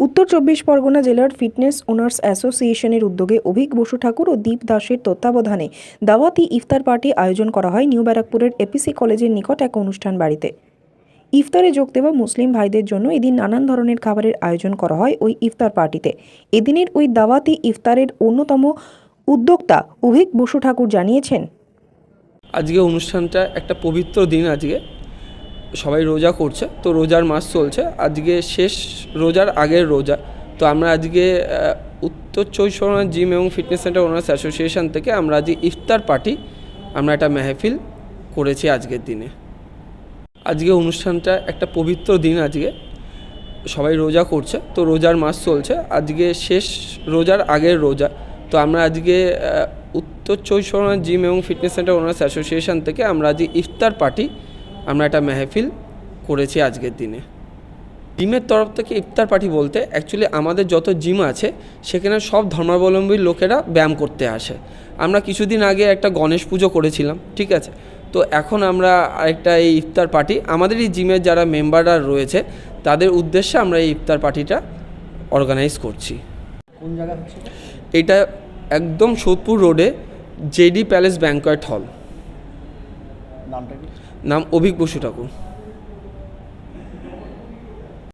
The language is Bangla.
উত্তর চব্বিশ পরগনা জেলার ফিটনেস ওনার্স অ্যাসোসিয়েশনের উদ্যোগে অভিক বসু ঠাকুর ও দীপ দাসের তত্ত্বাবধানে দাওয়াতি ইফতার পার্টি আয়োজন করা হয় নিউ ব্যারাকপুরের এপিসি কলেজের নিকট এক অনুষ্ঠান বাড়িতে। ইফতারে যোগ দেওয়া মুসলিম ভাইদের জন্য এদিন নানান ধরনের খাবারের আয়োজন করা হয় ওই ইফতার পার্টিতে। এদিনের ওই দাওয়াতি ইফতারের অন্যতম উদ্যোক্তা অভিক বসু ঠাকুর জানিয়েছেন। আজকে অনুষ্ঠানটা একটা পবিত্র দিন আজকে। সবাই রোজা করছে, তো রোজার মাস চলছে। আজকে শেষ রোজার আগের রোজা। তো আমরা আজকে উত্তর চব্বিশ জিম এবং ফিটনেস সেন্টার ওনার্স অ্যাসোসিয়েশন থেকে আমরা আজকে ইফতার পার্টি, আমরা একটা মেহফিল করেছি আজকের দিনে। আজকে অনুষ্ঠানটা একটা পবিত্র দিন আজকে। সবাই রোজা করছে, তো রোজার মাস চলছে। আজকে শেষ রোজার আগের রোজা। তো আমরা আজকে উত্তর চব্বিশ জিম এবং ফিটনেস সেন্টার ওনার্স অ্যাসোসিয়েশন থেকে আমরা আজকে ইফতার পার্টি আমরা একটা মেহফিল করেছি আজকের দিনে। জিমের তরফ থেকে ইফতার পার্টি বলতে অ্যাকচুয়ালি আমাদের যত জিম আছে সেখানে সব ধর্মাবলম্বী লোকেরা ব্যায়াম করতে আসে। আমরা কিছুদিন আগে একটা গণেশ পুজো করেছিলাম ঠিক আছে? তো এখন আমরা আরেকটা এই ইফতার পার্টি আমাদের এই জিমের যারা মেম্বাররা রয়েছে তাদের উদ্দেশ্যে আমরা এই ইফতার পার্টিটা অর্গানাইজ করছি। কোন জায়গা এটা? এটা একদম সোদপুর রোডে জেডি প্যালেস ব্যাঙ্কয়েট হল। নামটা কি? নাম অভিক বসু ঠাকুর।